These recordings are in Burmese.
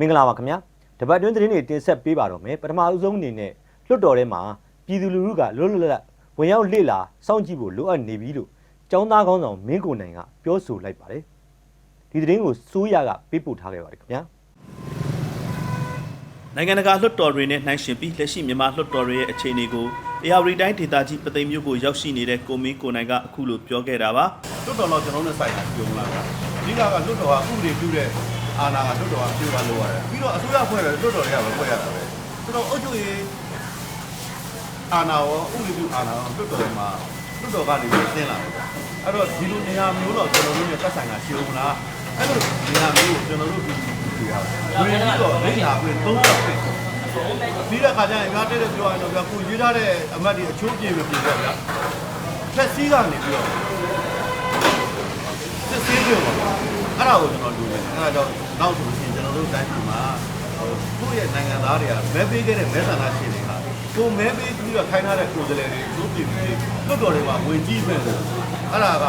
မင်္ဂလာပါခင်ဗျာတပတ်တွင်းသတင်းတွေတင်ဆက်ပေးပါတော့မယ်ပထမအဆုံးအနေနဲ့လွတ်တော်ထဲမှာပြည်သူလူထုကလွတ်လွတ်လပ်လပ်ဝင်ရောက်လေ့လာစောင့်ကြည့်ဖို့လိုအပ်နေပြီလို့ចောင်းသားကောင်းဆောင်မင်းကိုနိုင်ကပြောဆိုလိုက်ပါတယ်ဒီသတင်းကိုစိုးရကပေးပို့ထားခဲ့ပါတယ်ခင်ဗျာနိုင်ငံတကာလွှတ်တော်တွေနဲ့နှိုင်းယှဉ်ပြီးလက်ရှိမြန်မာလွှတ်တော်တွေရဲ့အခြေအနေကို AR တိုင်းဒေသကြီးပသိမ်မြို့ကိုရောက်ရှိနေတဲ့ကိုမင်းကိုနိုင်ကအခုလိုပြောခဲ့တာပါလွတ်တော်တော့ကျွန်တော်တို့စိုက်တာပြုံးလာတာအဓိကကလွတ်တော်ကဥပဒေပြုတဲ့ အာဏာကလွတ်တော်ကပြုတာလို့ရတယ်ပြီးတော့အစိုးရဖွဲ့တယ်လွတ်တော်တွေကပဲဖွဲ့ရတာပဲဆိုတော့အုပ်ချုပ်ရေးအာဏာရောဥပဒေပြုအာဏာရောလွတ်တော်မှာလွတ်တော်ကနေပြီးဆင်းလာတယ်အဲ့တော့ဒီလိုနေရာမျိုးတော့ကျွန်တော်တို့ရဲ့ပတ်ဆိုင်တာရှိဦးမလားအဲ့လိုနေရာမျိုးကိုကျွန်တော်တို့ဒီဒီရဝင်ပြီးတော့လက်ညာပြီးသုံးတော့ဖြစ်ပြီးတဲ့အခါကျရင်ငါတဲ့တဲ့ပြောရရင်တော့ကိုရေးထားတဲ့အမတ်တွေအချိုးပြေမပြေတော့ဗျာဖက်စီးကနေပြီးတော့စစ်ဆေးကြပါ အဲ့ဒါကိုကျွန်တော်ดูတယ်အဲ့ဒါကြောင့်နောက်ဆိုလို့ရှိရင်ကျွန်တော်တို့တိုင်းပြည်မှာဟိုကိုယ့်ရဲ့နိုင်ငံသားတွေကမဲပေးခဲ့တဲ့မဲဆန္ဒရှင်တွေကကိုမဲပေးပြီးတော့ခိုင်းထားတဲ့ကိုယ်စားလှယ်တွေသူပြည်ပြီးလွတ်တော်တွေမှာဝင်ကြည့်မဲ့လို့အဲ့ဒါက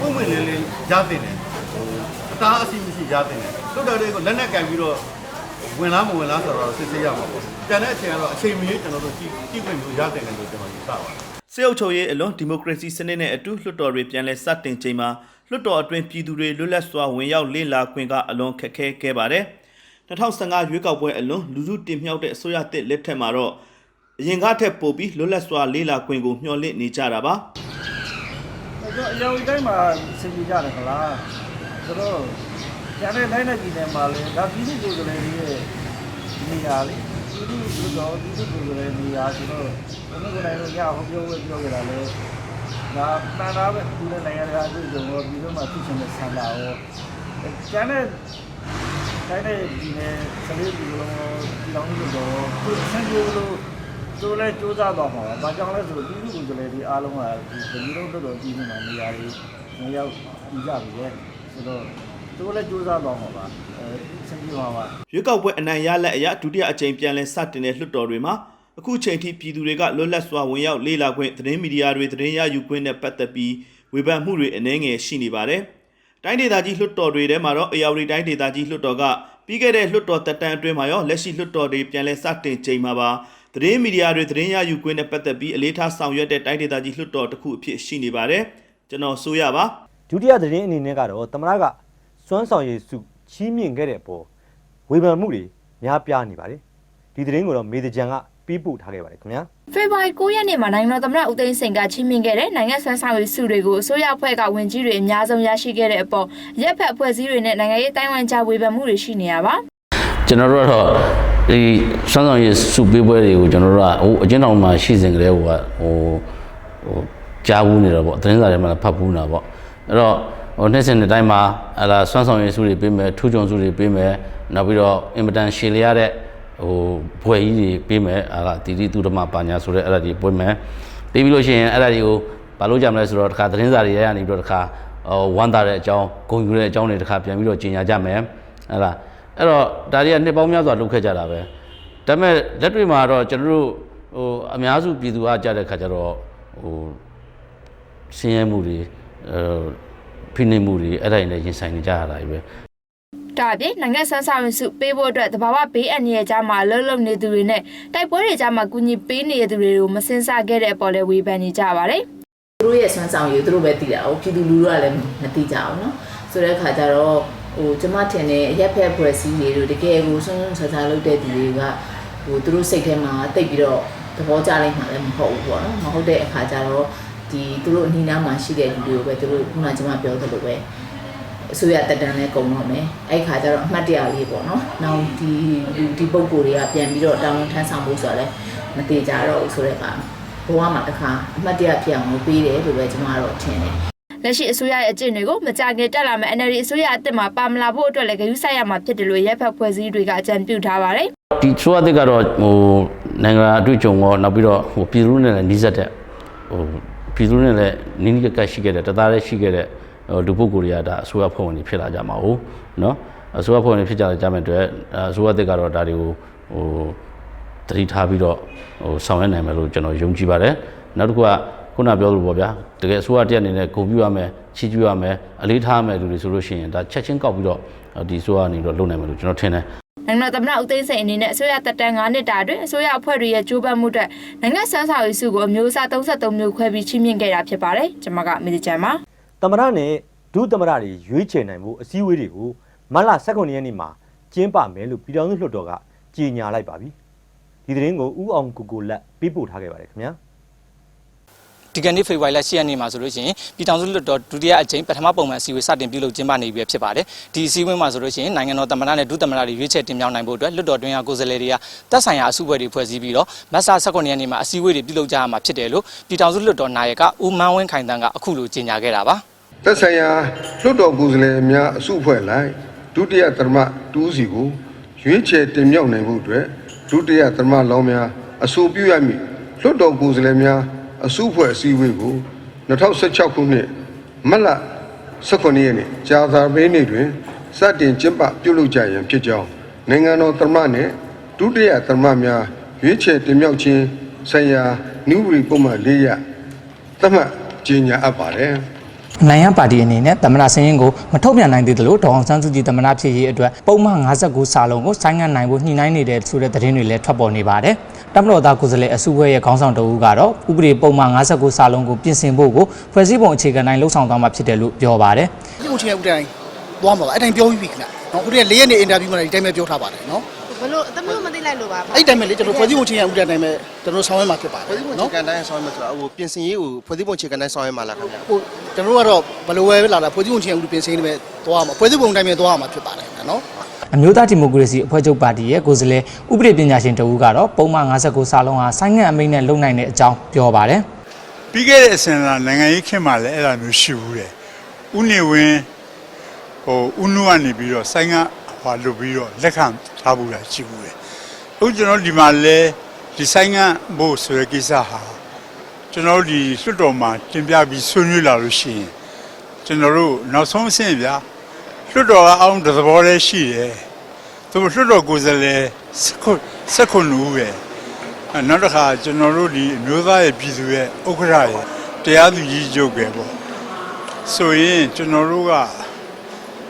ပုံမှန်လေးလေးရတဲ့တယ်ဟိုအသားအစီမရှိရတဲ့တယ်လွတ်တော်တွေကိုလက်နဲ့ကင်ပြီးတော့ဝင်လားမဝင်လားဆိုတော့စစ်ဆေးရမှာပေါ့ကျန်တဲ့အချိန်ကတော့အချိန်မီကျွန်တော်တို့ကြည့်ကြည့်ခွင့်မျိုးရတဲ့တယ်လို့ကျွန်တော်ယူဆပါတယ် စေအုပ်ချုပ်ရေးအလွန်ဒီမိုကရေစီစနစ်နဲ့အတူလွှတ်တော်တွေပြန်လည်စတင်ချိန်မှာလွှတ်တော်အတွင်းပြည်သူတွေလွတ်လပ်စွာဝင်ရောက်လေ့လာခွင့်ကအလွန်ခက်ခဲခဲ့ပါတယ်2015ရွေးကောက်ပွဲအလွန်လူထုတင်မြှောက်တဲ့အစိုးရတစ်လက်ထက်မှာတော့အရင်ကထက်ပိုပြီးလွတ်လပ်စွာလေ့လာခွင့်ကိုမျှော်လင့်နေကြတာပါကျွန်တော်အယောင်တိုင်းမှာစင်ပြကြတယ်ခလားဆိုတော့ကျန်တဲ့တိုင်းနဲ့ပြည်နယ်မှာလည်းဒါပြည်သူကိုယ်တိုင်ရဲ့နေရာလေပြည် သူလူတော်ပြည်သူကိုယ်တိုင်နေရာဆိုတော့ဘယ်လိုကိုယ်တိုင်လို့ရအောင်ပြောလို့ပြောကြတာလေဒါတန်တာပဲဒီလိုနိုင်ငံရာအတွေ့အကြုံရောပြည်သူမှာသိချင်တဲ့ဆန္ဒရောကျန်တဲ့တိုင်းနဲ့ပြည်နယ်စလေးပြည်လုံးပြည်တော်လို့တော့သူဆန်းကျိုးလို့သူလည်းစူးစမ်းတော့မှာပါ။ဘာကြောင့်လဲဆိုတော့ပြည်သူကိုယ်တိုင်ဒီအားလုံးကဒီပြည်လုံးတော်တော်ပြည်နေမှာနေရာတွေနေရောက်ပြီးကြပြီလေ။ဆိုတော့ သူလည်းစူးစမ်းတော့မှာပါ။အဲဆန်းကျိုးမှာပါ။ရွေးကောက်ပွဲအနိုင်ရလက်အရဒုတိယအကြိမ်ပြန်လည်စတင်တဲ့လွှတ်တော်တွေမှာအခုချိန်ထိပြည်သူတွေကလွတ်လပ်စွာဝင်ရောက်လေ့လာခွင့်သတင်းမီဒီယာတွေသတင်းရယူခွင့်နဲ့ပတ်သက်ပြီးဝေဖန်မှုတွေအနည်းငယ်ရှိနေပါတယ်။တိုင်းဒေသကြီးလွှတ်တော်တွေထဲမှာတော့အရာဝတီတိုင်းဒေသကြီးလွှတ်တော်ကပြီးခဲ့တဲ့လွှတ်တော်တက်တန်းအတွင်းမှာရောလက်ရှိလွှတ်တော်တွေပြန်လည်စတင်ချိန်မှာပါသတင်းမီဒီယာတွေသတင်းရယူခွင့်နဲ့ပတ်သက်ပြီးအလေးထားဆောင်ရွက်တဲ့တိုင်းဒေသကြီးလွှတ်တော်တစ်ခုအဖြစ်ရှိနေပါတယ်။ကျွန်တော်ဆိုရပါဒုတိယသတင်းအနေနဲ့ကတော့သမရက စွမ်းဆောင်ရည်စုချီးမြှင့်ခဲ့တဲ့အပေါ်ဝေဖန်မှုတွေများပြားနေပါတယ်ဒီသတင်းကိုတော့မေဒကြံကပြီးပို့ထားခဲ့ပါတယ်ခင်ဗျာဖေဖော်ဝါရီ9ရက်နေ့မှာနိုင်ငံတော်သမ္မတဦးသိန်းစိန်ကချီးမြှင့်ခဲ့တဲ့နိုင်ငံဆွမ်းဆောင်ရည်စုတွေကိုအစိုးရအဖွဲ့ကဝင်ကြီးတွေအများဆုံးရရှိခဲ့တဲ့အပေါ်ရက်ဖက်အဖွဲ့အစည်းတွေနဲ့နိုင်ငံရေးတိုင်းဝန်ကြားဝေဖန်မှုတွေရှိနေရပါကျွန်တော်တို့ကတော့ဒီစွမ်းဆောင်ရည်စုပေးပွဲတွေကိုကျွန်တော်တို့ကဟိုအကျဉ်းထောင်မှာရှိစဉ်ကလေးဟိုကဟိုဟိုကြားဘူးနေတော့ပေါ့သတင်းစာထဲမှာဖတ်ဘူးနေတာပေါ့အဲ့တော့ ဟိုနှစ်စဉ်တစ်တိုင်းမှာအဲ့ဒါစွမ်းဆောင်ရည်စုတွေပေးမယ်ထူးချွန်စုတွေပေးမယ်နောက်ပြီးတော့အင်မတန်ရှည်လျရတဲ့ဟိုဘွယ်ကြီးတွေပေးမယ်အဲ့ဒါတီတီသူဓမ္မပါညာဆိုတဲ့အဲ့ဒါတွေပွဲမယ်ပေးပြီးလို့ရှိရင်အဲ့ဒါတွေကိုဘာလို့ကြမလဲဆိုတော့တခါသတင်းစာတွေရရနေပြီးတော့တခါဟိုဝမ်းသာတဲ့အကြောင်းဂုဏ်ယူတဲ့အကြောင်းတွေတခါပြန်ပြီးတော့ကြီးညာကြမယ်အဲ့ဒါအဲ့တော့ဒါတွေကနှစ်ပေါင်းများစွာလုပ်ခဲ့ကြတာပဲဒါပေမဲ့လက်တွေ့မှာတော့ကျွန်တော်တို့ဟိုအများစုပြည်သူအားကြတဲ့ခါကျတော့ဟိုဆင်းရဲမှုတွေအဲ ဖိနှိပ်မှုတွေအဲ့ဒါတွေနဲ့ရင်ဆိုင်နေကြရတာပဲဒါအပြင်နိုင်ငံဆန်းဆောင်စုပေးဖို့အတွက်တဘာဝဘေးအန္တရာယ်ကြားမှာလှုပ်လှုပ်နေသူတွေနဲ့တိုက်ပွဲတွေကြားမှာကူညီပေးနေတဲ့သူတွေကိုမစင်စားခဲ့တဲ့အပေါ်လဲဝေဖန်နေကြပါတယ်။သူတို့ရဲ့ဆွမ်းဆောင်ရည်သူတို့ပဲသိတာ။ဟိုပြည်သူလူထုကလည်းမသိကြဘူးနော်။ဆိုတဲ့အခါကျတော့ဟိုကျမထင်တဲ့အရက်ဖက်ဖွဲ့စည်းတွေတို့တကယ်ကိုဆွမ်းဆွမ်းဆာဆာလုပ်တဲ့သူတွေကဟိုသူတို့စိတ်ထဲမှာတိတ်ပြီးတော့သဘောကျလိုက်မှလည်းမဟုတ်ဘူးပေါ့နော်။မဟုတ်တဲ့အခါကျတော့ ဒီသူတို့အနီးနားမှာရှိတဲ့လူတွေကိုပဲသူတို့ခုနကကျမပြောသလိုပဲအစိုးရတက်တန်းလဲကုန်တော့မယ်အဲ့ခါကျတော့အမှတ်တရလေးပေါ့နော်နောက်ဒီလူဒီပုံကိုယ်တွေကပြန်ပြီးတော့တောင်းဝန်ထမ်းဆောင်ဖို့ဆိုတော့လည်းမသေးကြတော့ဘူးဆိုတဲ့အခါဘဝမှာတစ်ခါအမှတ်တရဖြစ်အောင်လုပ်ပေးတယ်လို့ပဲကျမကတော့ထင်တယ်လက်ရှိအစိုးရရဲ့အကျင့်တွေကိုမကြခင်တက်လာမယ့် NLD အစိုးရအသစ်မှာပါမလာဖို့အတွက်လည်းဂရုစိုက်ရမှာဖြစ်တယ်လို့ရက်ဖက်ဖွဲ့စည်းတွေကအကြံပြုထားပါတယ်ဒီဆိုအသစ်ကတော့ဟိုနိုင်ငံအတွေ့အကြုံရောနောက်ပြီးတော့ဟိုပြည်သူနဲ့လည်းနှီးစပ်တဲ့ဟို ပြည်သူနဲ့လည်းနီးနီးကပ်ကပ်ရှိခဲ့တဲ့တသားတည်းရှိခဲ့တဲ့ဟိုလူပုဂ္ဂိုလ်တွေကဒါအစိုးရဖွဲ့ဝင်တွေဖြစ်လာကြမှာဟုတ်နော်အစိုးရဖွဲ့ဝင်တွေဖြစ်ကြကြမဲ့အတွက်အစိုးရအသစ်ကတော့ဒါတွေကိုဟိုတတိထားပြီးတော့ဟိုဆောင်ရွက်နိုင်မယ်လို့ကျွန်တော်ယုံကြည်ပါတယ်နောက်တစ်ခုကခုနပြောလို့ပေါ့ဗျာတကယ်အစိုးရတက်အနေနဲ့ဂုဏ်ပြုရမယ်ချီးကျူးရမယ်အလေးထားရမယ်လူတွေဆိုလို့ရှိရင်ဒါချက်ချင်းကောက်ပြီးတော့ဒီအစိုးရအနေနဲ့လုပ်နိုင်မယ်လို့ကျွန်တော်ထင်တယ် နိုင်ငံနိုင်ငံတော်သမ္မတဦးသိန်းစိန်အနေနဲ့အစိုးရတက်တန်း9နှစ်တာအတွင်းအစိုးရအဖွဲ့တွေရဲ့ကြိုးပမ်းမှုအတွက်နိုင်ငံဆန်းဆောင်ရေးစုကိုအမျိုးအစား33မျိုးခွဲပြီးချီးမြှင့်ခဲ့တာဖြစ်ပါတယ်ကျွန်မကမေဒီချန်ပါသမ္မတနဲ့ဒုသမ္မတတွေရွေးချယ်နိုင်မှုအစည်းအဝေးတွေကိုမတ်လ18ရက်နေ့မှာကျင်းပမယ်လို့ပြည်ထောင်စုလွှတ်တော်ကကြေညာလိုက်ပါပြီဒီသတင်းကိုဥအောင်ကိုကိုလက်ပေးပို့ထားခဲ့ပါတယ်ခင်ဗျာ ဒီကနေ့ဖေဖော်ဝါရီလ10ရက်နေ့မှာဆိုလို့ရှိရင်ပြည်ထောင်စုလွှတ်တော်ဒုတိယအကြိမ်ပထမပုံမှန်အစည်းအဝေးစတင်ပြုလုပ်ကျင်းပနေပြီဖြစ်ပါတယ်ဒီအစည်းအဝေးမှာဆိုလို့ရှိရင်နိုင်ငံတော်သမ္မတနဲ့ဒုသမ္မတတွေရွေးချယ်တင်မြှောက်နိုင်ဖို့အတွက်လွှတ်တော်တွင်းကကိုယ်စားလှယ်တွေကတပ်ဆိုင်ရာအစုအဖွဲ့တွေဖွဲ့စည်းပြီးတော့မတ်လ18ရက်နေ့မှာအစည်းအဝေးတွေပြုလုပ်ကြရမှာဖြစ်တယ်လို့ပြည်ထောင်စုလွှတ်တော်နာယကဦးမန်းဝင်းခိုင်တန်းကအခုလိုကြေညာခဲ့တာပါသက်ဆိုင်ရာလွှတ်တော်ကိုယ်စားလှယ်များအစုအဖွဲ့လိုက်ဒုတိယသမ္မတတူးစီကိုရွေးချယ်တင်မြှောက်နိုင်မှုအတွက်ဒုတိယသမ္မတလောင်းများအဆိုပြုရမည်လွှတ်တော်ကိုယ်စားလှယ်များ အစုအဖွဲ့အစည်းအဝေးကို2016ခုနှစ်မတ်လ18ရက်နေ့ကြာသပတေးနေ့တွင်စတင်ကျင်းပပြုလုပ်ကြရန်ဖြစ်ကြောင်းနိုင်ငံတော်သမ္မတနှင့်ဒုတိယသမ္မတများရွေးချယ်တင်မြှောက်ခြင်းဆိုင်ရာနည်းဥပဒေပုံမှန်၄ရသတ်မှတ်ကြေညာအပ်ပါတယ် နိုင်ငံပါတီအနေနဲ့သမ္မတစင်းရင်ကိုမထုတ်ပြန်နိုင်သေးသလိုဒေါအောင်ဆန်းစုကြည်သမ္မတဖြစ်ရေးအတွက်ပုံမှန်59စာလုံးကိုဆိုင်းငံ့နိုင်ဖို့ညှိနှိုင်းနေတဲ့ဆိုတဲ့သတင်းတွေလည်းထွက်ပေါ်နေပါတယ်။တမတော်သားကိုယ်စားလှယ်အစုအဖွဲ့ရဲ့ခေါင်းဆောင်တအူးကတော့ဥပဒေပုံမှန်59စာလုံးကိုပြင်ဆင်ဖို့ကိုဖွဲ့စည်းပုံအခြေခံတိုင်းလှုံ့ဆော်သွားမှာဖြစ်တယ်လို့ပြောပါတယ်ဒီကိုချင်းရဲ့ဥတိုင်းသွားမှာပါအဲ့တိုင်းပြောပြီးပြီခင်ဗျနော်ဦးတဲ့၄ရက်နေအင်တာဗျူးမှာဒီတိုင်းပဲပြောထားပါတယ်နော် ဘလို့အသမီးမသိလိုက်လို့ပါအဲ့တိုင်းပဲလေကျွန်တော်ဖွဲ့စည်းပုံချင်းရဲ့ဥတိုင်းတိုင်းပဲကျွန်တော်ဆောင်ရွက်မှာဖြစ်ပါတယ်ဖွဲ့စည်းပုံအခြေခံတိုင်းဆောင်ရွက်မှာဆိုတာဟိုပြင်ဆင်ရေးကိုဖွဲ့စည်းပုံအခြေခံတိုင်းဆောင်ရွက်မှာလားခင်ဗျာဟိုကျွန်တော်ကတော့ဘယ်လိုပဲလာလာဖွဲ့စည်းပုံချင်းရဲ့ဥပြင်ဆင်နေပဲသွားမှာဖွဲ့စည်းပုံတိုင်းပဲသွားမှာဖြစ်ပါတယ်နော်။အမျိုးသားဒီမိုကရေစီအဖွဲ့ချုပ်ပါတီရဲ့ကိုယ်စားလှယ်ဥပဒေပညာရှင်တအူးကတော့ပုံမှန်59စာလုံးဟာဆိုင်းငံ့အမိန့်နဲ့လုံနိုင်တဲ့အကြောင်းပြောပါတယ်။ပြီးခဲ့တဲ့အစဉ်လာနိုင်ငံရေးခင်မှာလည်းအဲ့လိုမျိုးရှိဘူးတယ်။ဥနေဝင်းဟိုဥနုကနေပြီးတော့ဆိုင်က ဟွာလုပ်ပြီးတော့လက်ခံထားဘူးလားရှိဘူးတယ်။အခုကျွန်တော်ဒီမှာလဲဒီဆိုင်ကဘို့ဆိုတဲ့ကိစ္စဟာကျွန်တော်ဒီလွှတ်တော်မှာတင်ပြပြီးဆွေးနွေးလာလို့ရှိရင်ကျွန်တော်တို့နောက်ဆုံးအဆင့်ဗျာလွှတ်တော်ကအောင်တစ်သဘောတည်းရှိတယ်။သူလွှတ်တော်ကိုယ်စားလှယ်စက္ခုစက္ခုနူပဲ။အဲနောက်တစ်ခါကျွန်တော်တို့ဒီအမျိုးသားရဲ့ပြည်သူရဲ့ဥက္ကဋ္ဌရဲ့တရားသူကြီးချုပ်ပဲပေါ့ဆိုရင်ကျွန်တော်တို့က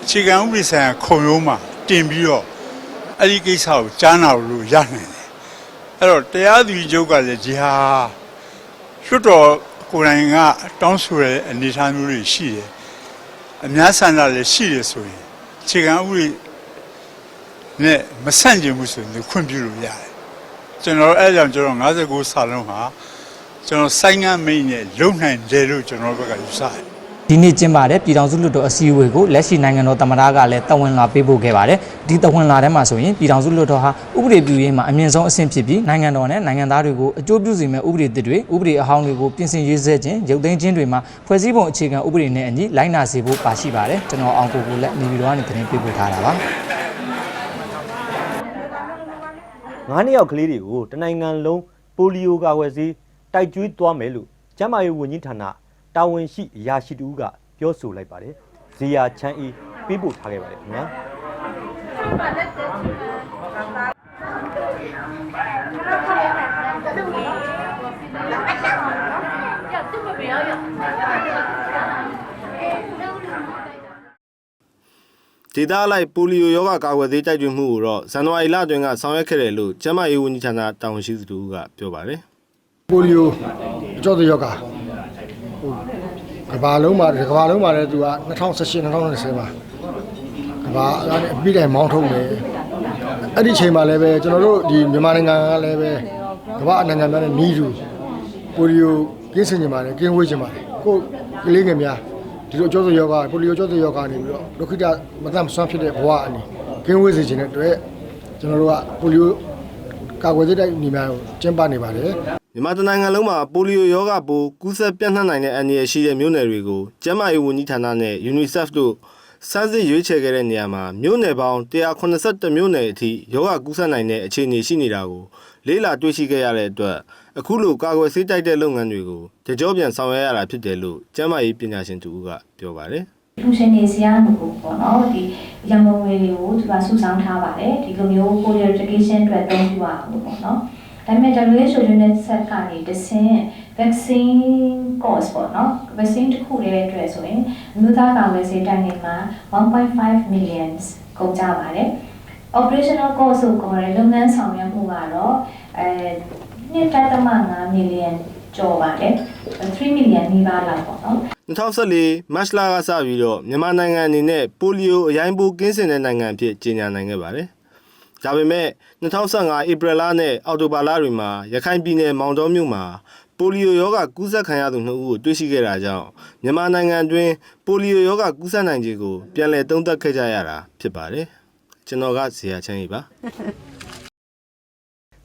အခြေခံဥပဒေဆိုင်ရာခုံရုံးမှာ တင်ပြီးတော့အဲ့ဒီကိစ္စကိုကြားနာလို့ရနိုင်တယ်အဲ့တော့တရားသူကြီးချုပ်ကလည်းဒီဟာလွှတ်တော်ကိုယ်တိုင်ကတောင်းဆိုတဲ့အနေအထားမျိုးတွေရှိတယ်အများဆန္ဒလည်းရှိတယ်ဆိုရင်အခြေခံဥပဒေနဲ့မဆန့်ကျင်ဘူးဆိုရင်ခွင့်ပြုလို့ရတယ်ကျွန်တော်အဲ့ကြောင့်ကျွန်တော်59စာလုံးဟာကျွန်တော်စိုင်းငန်းမိတ်နဲ့လုံနိုင်တယ်လို့ကျွန်တော်ဘက်ကယူဆတယ် ဒီနေ့ကျင်းပတဲ့ပြည်ထောင်စုလွှတ်တော်အစည်းအဝေးကိုလက်ရှိနိုင်ငံတော်သမ္မတကလည်းတဝန်လာပေးပို့ခဲ့ပါတယ်။ဒီတဝန်လာထဲမှာဆိုရင်ပြည်ထောင်စုလွှတ်တော်ဟာဥပဒေပြုရေးမှာအမြင့်ဆုံးအဆင့်ဖြစ်ပြီးနိုင်ငံတော်နဲ့နိုင်ငံသားတွေကိုအကျိုးပြုစေမယ့်ဥပဒေသစ်တွေဥပဒေအဟောင်းတွေကိုပြင်ဆင်ရေးဆွဲခြင်းရုပ်သိမ်းခြင်းတွေမှာဖွဲ့စည်းပုံအခြေခံဥပဒေနဲ့အညီလိုက်နာစေဖို့ပါရှိပါတယ်။ကျွန်တော်အောင်ကိုကိုလက်နေပြည်တော်ကနေသတင်းပေးပို့ထားတာပါ။ငါးနှစ်ယောက်ကလေးတွေကိုတနိုင်ငံလုံးပိုလီယိုကာကွယ်ဆေးတိုက်ကျွေးသွားမယ်လို့ကျန်းမာရေးဝန်ကြီးဌာန တာဝန်ရှိအရာရှိတူကပြောဆိုလိုက်ပါတယ်။ဇေယျချမ်းအေးပေးပို့ထားခဲ့ပါတယ်ခင်ဗျာ။ဒေတာလိုက်ပိုလီယိုယောဂကာကွယ်ဆေးတိုက်တွန်းမှုကိုတော့ဇန်နဝါရီလအတွင်းကဆောင်ရွက်ခဲ့တယ်လို့ကျန်းမာရေးဝန်ကြီးဌာနတာဝန်ရှိသူတို့ကပြောပါတယ်ပိုလီယိုအကျော်သေးရောဂါဟို ကဘာလုံးမှာကဘာလုံးမှာလည်းသူက2018 2020မှာကဘာအဲ့ဒါအပြီးတိုင်မောင်းထုတ်တယ်အဲ့ဒီချိန်မှာလည်းပဲကျွန်တော်တို့ဒီမြန်မာနိုင်ငံကလည်းပဲကမ္ဘာနိုင်ငံများနဲ့နီးတူပိုလီယိုကင်းစင်ကြပါတယ်ကင်းဝေးကြပါတယ်ကိုကလေးငယ်များဒီလိုအကျော်သေးရောဂါပိုလီယိုအကျော်သေးရောဂါနေပြီးတော့ဒုက္ခိတမတတ်မဆွမ်းဖြစ်တဲ့ဘဝအနေကင်းဝေးစေခြင်းတဲ့အတွက်ကျွန်တော်တို့ကပိုလီယိုကာကွယ်ဆေးတိုက်နေများကိုကျင်းပနေပါတယ် မြန်မာတိုင်းနိုင်ငံလုံးမှာပိုလီယိုယောဂပိုးကူးစက်ပြန့်နှံ့နိုင်တဲ့အန္တရာယ်ရှိတဲ့မြို့နယ်တွေကိုကျန်းမာရေးဝန်ကြီးဌာနနဲ့ UNICEF တို့စမ်းစစ်ရွေးချယ်ခဲ့တဲ့နေရာမှာမြို့နယ်ပေါင်း182မြို့နယ်အထိယောဂကူးစက်နိုင်တဲ့အခြေအနေရှိနေတာကိုလေးလာတွေ့ရှိခဲ့ရတဲ့အတွက်အခုလိုကာကွယ်ဆေးတိုက်တဲ့လုပ်ငန်းတွေကိုကြကြောပြန်ဆောင်ရွက်ရတာဖြစ်တယ်လို့ကျန်းမာရေးပညာရှင်တူကပြောပါတယ်လူရှင်နေစရာမဟုတ်ဘူးပေါ့နော်ဒီရန်ကုန်ငွေတွေကိုသူကစုဆောင်းထားပါတယ်ဒီလိုမျိုး polio education အတွက်သုံးပြရအောင်လို့ပေါ့နော် ဒါပေမဲ့ WHO unit set ကနေတဆင့် vaccine cost ပေါ့နော် vaccine တစ်ခုလေးအတွက်ဆိုရင်အမျိုးသားကာကွယ်ဆေးတိုက်နေမှာ1.5 millions ကုန်ကြပါတယ် operational cost ကိုခေါ်တဲ့လုပ်ငန်းဆောင်ရွက်မှုကတော့အဲ1.5 million ကျော်ပါတယ်3 million နီးပါးလောက်ပေါ့နော်2014မတ်လကစပြီးတော့မြန်မာနိုင်ငံအနေနဲ့ပိုလီယိုအရိုင်းပိုးကင်းစင်တဲ့နိုင်ငံအဖြစ်ကြေညာနိုင်ခဲ့ပါတယ်။ ဒါပေမဲ့2015ဧပြီလနဲ့အောက်တိုဘာလတွေမှာရခိုင်ပြည်နယ်မောင်တော်မြို့မှာပိုလီယိုရောဂါကူးစက်ခံရသူနှစ်ဦးကိုတွေ့ရှိခဲ့တာကြောင့်မြန်မာနိုင်ငံတွင်ပိုလီယိုရောဂါကူးစက်နိုင်ခြင်းကိုပြန်လည်သုံးသပ်ခဲ့ကြရတာဖြစ်ပါတယ်။ကျွန်တော်ကဇေယျချမ်းကြီးပါ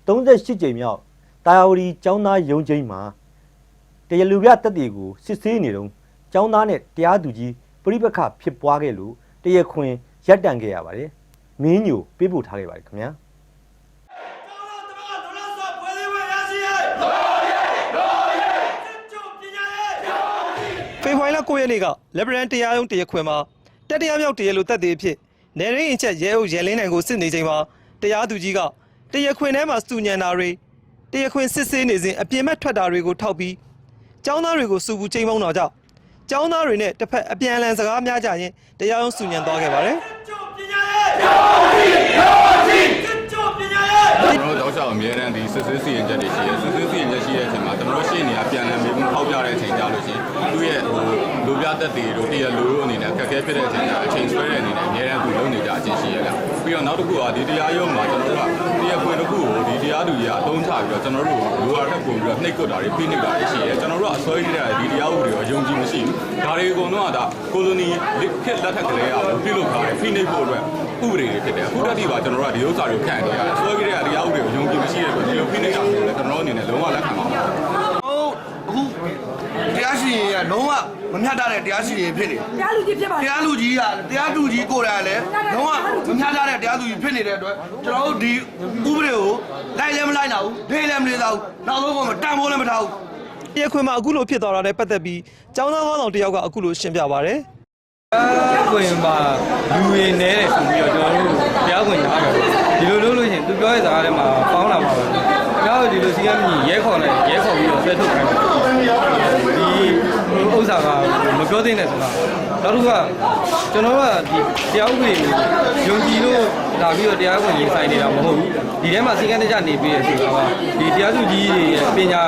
38ကြိမ်မြောက်တာယာဝတီចောင်းသားရုံးချင်းမှာတရားလူပြတက်တီကိုစစ်ဆေးနေတော့ចောင်းသားနဲ့တရားသူကြီးပြိပခဖြစ်ပွားခဲ့လို့တရားခွင်ရပ်တန့်ခဲ့ရပါတယ် မင်းညိုပေးပို့ထားခဲ့ပါတယ်ခင်ဗျာဖေဖော်ဝါရီလ9ရက်နေ့ကလက်ဘရန်တရားရုံးတရားခွင်မှာတက်တရားမြောက်တရားလိုတက်သေးအဖြစ်နေရင်းအချက်ရဲအုပ်ရဲလင်းနိုင်ကိုစစ်နေချိန်မှာတရားသူကြီးကတရားခွင်ထဲမှာစူညံတာတွေတရားခွင်စစ်ဆေးနေစဉ်အပြင်းမဲ့ထွက်တာတွေကိုထောက်ပြီးចောင်းသားတွေကိုစူပူချိန်မုံတာကြောင့်ចောင်းသားတွေနဲ့တစ်ဖက်အပြန်အလှန်စကားများကြရင်တရားရုံးစူညံသွားခဲ့ပါတယ် ကျွန်တော်တို့တောက်လျှောက်အများတန်းဒီစစ်စစ်စီရင်ချက်တွေရှိရဲစစ်စစ်စီရင်ချက်ရှိတဲ့အချိန်မှာကျွန်တော်တို့ရှေ့နေကပြန်လည်မေးမှုထောက်ပြတဲ့အချိန်ကြလို့ရှိရင်သူ့ရဲ့ဟိုလိုပြတက်တွေတို့တရားလိုတို့အနေနဲ့အခက်အခဲဖြစ်တဲ့အချိန်ကအချိန်ဆွဲတဲ့အနေနဲ့အများတန်းသူလုပ်နေကြအချင်းရှိရဲလားပြီးတော့နောက်တစ်ခုကဒီတရားရုံးမှာကျွန်တော်တို့ကတရားခွင်တစ်ခုကိုဒီတရားသူကြီးကအသုံးချပြီးတော့ကျွန်တော်တို့လိုအပ်တဲ့ပုံပြီးတော့နှိပ်ကွက်တာတွေဖိနှိပ်တာတွေရှိရဲကျွန်တော်တို့ကအစွဲကြီးတဲ့ဒီတရားဥပဒေကိုယုံကြည်မရှိဘူးဒါတွေအကုန်လုံးကဒါကိုလိုနီခေတ်လက်ထက်ကလေးအရပြုလုပ်ထားတယ်ဖိနှိပ်ဖို့အတွက် ဥပဒေတွေဖြစ်တယ်အခုတတိပါကျွန်တော်တို့ကဒီဥစ္စာတွေကိုခံနေရတယ်စွဲကြီးတဲ့တရားဥပဒေကိုယုံကြည်မရှိတဲ့အတွက်ဒီလိုဖိနှိပ်တာမျိုးလည်းကျွန်တော်တို့အနေနဲ့လုံးဝလက်ခံပါဘူးဟုတ်အခုတရားရှိရင်ကလုံးဝမမျှတတဲ့တရားရှိရင်ဖြစ်နေတရားလူကြီးဖြစ်ပါတရားလူကြီးကတရားလူကြီးကိုယ်တိုင်ကလည်းလုံးဝမမျှတတဲ့တရားလူကြီးဖြစ်နေတဲ့အတွက်ကျွန်တော်တို့ဒီဥပဒေကိုလိုက်လည်းမလိုက်နိုင်ဘူးဖေးလည်းမလေးတော့ဘူးနောက်ဆုံးကတန်ဖိုးလည်းမထားဘူးတရားခွင်မှာအခုလိုဖြစ်သွားတာနဲ့ပတ်သက်ပြီးចောင်းသားဟောင်းဆောင်တယောက်ကအခုလိုရှင်းပြပါ တယ်ကွင်မှာလူရင်းနေတယ်ဆိုပြီးတော့ကျွန်တော်တို့တရားခွင်ရားတယ်ဒီလိုလုပ်လို့ရှိရင်သူပြောတဲ့စကားထဲမှာပေါင်းလာမှာပါကျွန်တော်တို့ဒီလိုစီးရမြည်ရဲခေါ်လိုက်ရဲခေါ်ပြီးတော့ဆွဲထုတ်ခိုင်းတယ်ဒီဥစ္စာကမပြောသင့်တဲ့စကားနောက်တစ်ခုကကျွန်တော်ကဒီတရားဥပဒေကိုယုံကြည်လို့လာပြီးတော့တရားခွင်ကြီးဆိုင်နေတာမဟုတ်ဘူး ဒီထဲမှာစီကံတကြနေပြီးရဆိုတာကဒီတရားသူကြီးတွေရဲ့ပညာ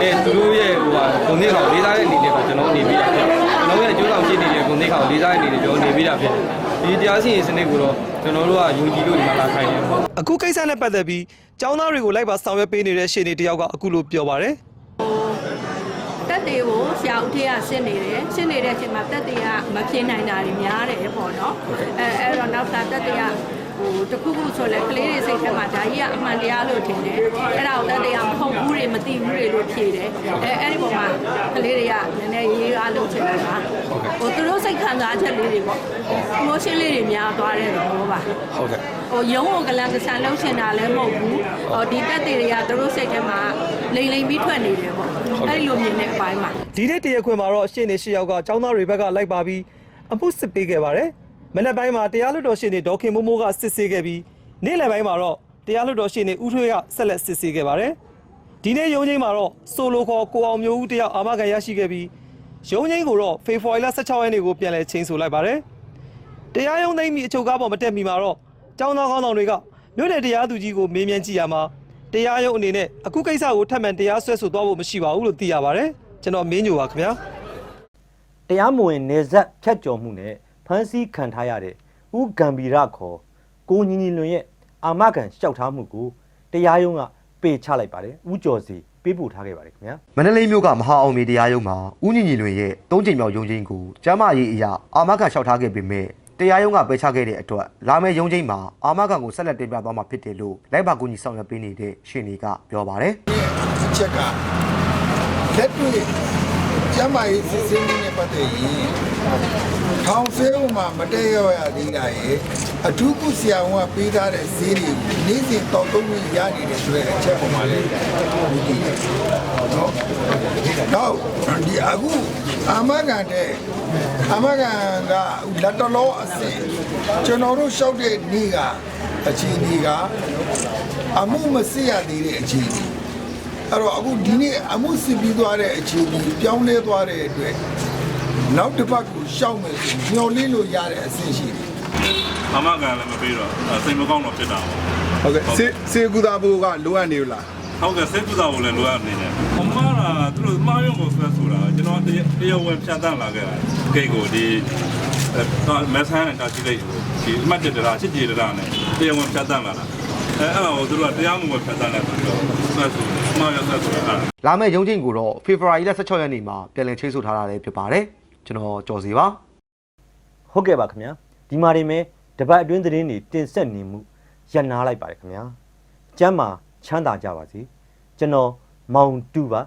နဲ့သူတို့ရဲ့ဟိုဟာဂုဏ်သိက္ခာကိုလေးစားတဲ့အနေနဲ့ကျွန်တော်နေပြီးတာဖြစ်ကျွန်တော်ရဲ့အကျိုးဆောင်ကြည့်နေတဲ့ဂုဏ်သိက္ခာကိုလေးစားတဲ့အနေနဲ့ကျွန်တော်နေပြီးတာဖြစ်ဒီတရားစီရင်စနစ်ကိုတော့ကျွန်တော်တို့ကယုံကြည်လို့ဒီမှာလာခိုင်းတယ်အခုကိစ္စနဲ့ပတ်သက်ပြီးចောင်းသားတွေကိုလိုက်ပါဆောင်ရွက်ပေးနေတဲ့ရှေ့နေတယောက်ကအခုလိုပြောပါတယ်တက်တွေကိုဆရာဦးထေးကဆင်းနေတယ်ဆင်းနေတဲ့အချိန်မှာတက်တွေကမဖြေနိုင်တာတွေများတယ်ပေါ့နော်အဲအဲ့တော့နောက်ကတက်တွေက ဟိုတခုခုဆိုလဲကလေးတွေစိတ်ထဲမှာဒါကြီးကအမှန်တရားလို့ထင်တယ်အဲ့ဒါကိုတက်တွေကမဟုတ်ဘူးတွေမသိဘူးတွေလို့ဖြေတယ်အဲအဲ့ဒီပုံမှာကလေးတွေကနည်းနည်းရေးအားလုပ်ချင်တာပါဟိုသူတို့စိတ်ခံစားချက်လေးတွေပေါ့ emotion လေးတွေများသွားတဲ့သဘောပါဟုတ်ကဲ့ဟိုရုံးကိုကလန်ကဆန်လှုပ်ချင်တာလည်းမဟုတ်ဘူးဟိုဒီတက်တွေကသူတို့စိတ်ထဲမှာလိမ့်လိမ့်ပြီးထွက်နေတယ်ပေါ့အဲ့ဒီလိုမြင်တဲ့အပိုင်းမှာဒီနေ့တရားခွင်မှာတော့ရှေ့နေရှေ့ယောက်ကចောင်းသားတွေဘက်ကလိုက်ပါပြီးအမှုစစ်ပေးခဲ့ပါတယ် မနေ့ပိုင်းမှာတရားလွှတ်တော်ရှေ့နေဒေါက်ခင်မိုးမိုးကစစ်ဆေးခဲ့ပြီးနေ့လယ်ပိုင်းမှာတော့တရားလွှတ်တော်ရှေ့နေဦးထွေးကဆက်လက်စစ်ဆေးခဲ့ပါတယ်ဒီနေ့ရုံးချင်းမှာတော့ဆိုလိုခေါ်ကိုအောင်မျိုးဦးတယောက်အာမခံရရှိခဲ့ပြီးရုံးချင်းကိုတော့ဖေဖော်ဝါရီလ16ရက်နေ့ကိုပြန်လည်ချင်းဆိုလိုက်ပါတယ်တရားရုံးသိမ်းပြီးအချုပ်ကားပေါ်မတက်မီမှာတော့ចောင်းသားခေါင်းဆောင်တွေကမြို့နယ်တရားသူကြီးကိုမေးမြန်းကြည့်ရမှာတရားရုံးအနေနဲ့အခုကိစ္စကိုထပ်မံတရားစွဲဆိုသွားဖို့မရှိပါဘူးလို့သိရပါတယ်ကျွန်တော်မင်းညိုပါခင်ဗျာတရားမဝင်နေဆက်ဖြတ်ကျော်မှုနဲ့ဖ မ်းဆီးခံထားရတဲ့ဦးဂံဗီရခေါ်ကိုညီညီလွင်ရဲ့အာမခံလျှောက်ထားမှုကိုတရားရုံးကပေချလိုက်ပါတယ်ဦးကျော်စီပေးပို့ထားခဲ့ပါတယ်ခင်ဗျာမန္တလေးမြို့ကမဟာအောင်မေတရားရုံးမှာဦးညီညီလွင်ရဲ့သုံးချိန်မြောက်ရုံးချင်းကိုကျမ်းမာရေးအရာအာမခံလျှောက်ထားခဲ့ပေမဲ့တရားရုံးကပယ်ချခဲ့တဲ့အတွက်လာမယ့်ရုံးချင်းမှာအာမခံကိုဆက်လက်တင်ပြသွားမှာဖြစ်တယ်လို့လိုက်ပါကူညီဆောင်ရွက်ပေးနေတဲ့ရှင်တွေကပြောပါတယ်အချက်ကလက်တွေ့ ကျမ်းမာရေးစစ်ဆေးမှုနဲ့ပတ်သက်ရင်ထောင်ဆဲဥမှာမတည့်ရောက်ရသေးတာရဲ့အထူးကုဆရာဝန်ကပေးထားတဲ့ဈေးတွေကိုနေ့စဉ်တောက်သုံးပြီးရနေတဲ့ဆိုတဲ့အချက်ပေါ်မှာလည်းဒီဒီနော်တော့ဒီအခုအာမခံတဲ့အာမခံကလက်တလောအစစ်ကျွန်တော်တို့ရှောက်တဲ့နေ့ကအခြေအနေကအမှုမစစ်ရသေးတဲ့အခြေအနေ အဲ့တော့အခုဒီနေ့အမှုစစ်ပြီးသွားတဲ့အခြေအနေပြောင်းလဲသွားတဲ့အတွက်နောက်တစ်ပတ်ကိုရှောက်မယ်ဆိုညှော်လင်းလို့ရတဲ့အဆင့်ရှိတယ်အာမခံလည်းမပေးတော့စိတ်မကောင်းတော့ဖြစ်တာပေါ့ဟုတ်ကဲ့စေစေကူတာဖို့ကလိုအပ်နေလို့လားဟုတ်ကဲ့စိတ်ကူတာကိုလည်းလိုအပ်နေတယ်။အမှားတာသူတို့မှားရုံကိုဆွဲဆိုတာကျွန်တော်တရားဝင်ဖြတ်တန်းလာခဲ့တာဂိတ်ကိုဒီမက်ဆန်နဲ့တာချီလိုက်ကိုဒီအမှတ်တရချစ်ကြည်တရနဲ့တရားဝင်ဖြတ်တန်းလာတာ အဲအဲ့ဒါကိုသူတို့ကတရားမှုပဲဖြတ်တန်းလိုက်ပြီးတော့ဆွဲဆိုမှားရဆွဲဆိုတာလာမယ့်ရုံးချိန်ကိုတော့ဖေဖော်ဝါရီလ16ရက်နေ့မှာပြန်လည်ချိတ်ဆို့ထားတာလည်းဖြစ်ပါတယ်ကျွန်တော်ကြော်စီပါဟုတ်ကဲ့ပါခင်ဗျာဒီမှာနေမယ်တပတ်အတွင်းသတင်းတွေတင်ဆက်နေမှုရပ်နားလိုက်ပါတယ်ခင်ဗျာကျမ်းမာချမ်းသာကြပါစေကျွန်တော်မောင်တူပါ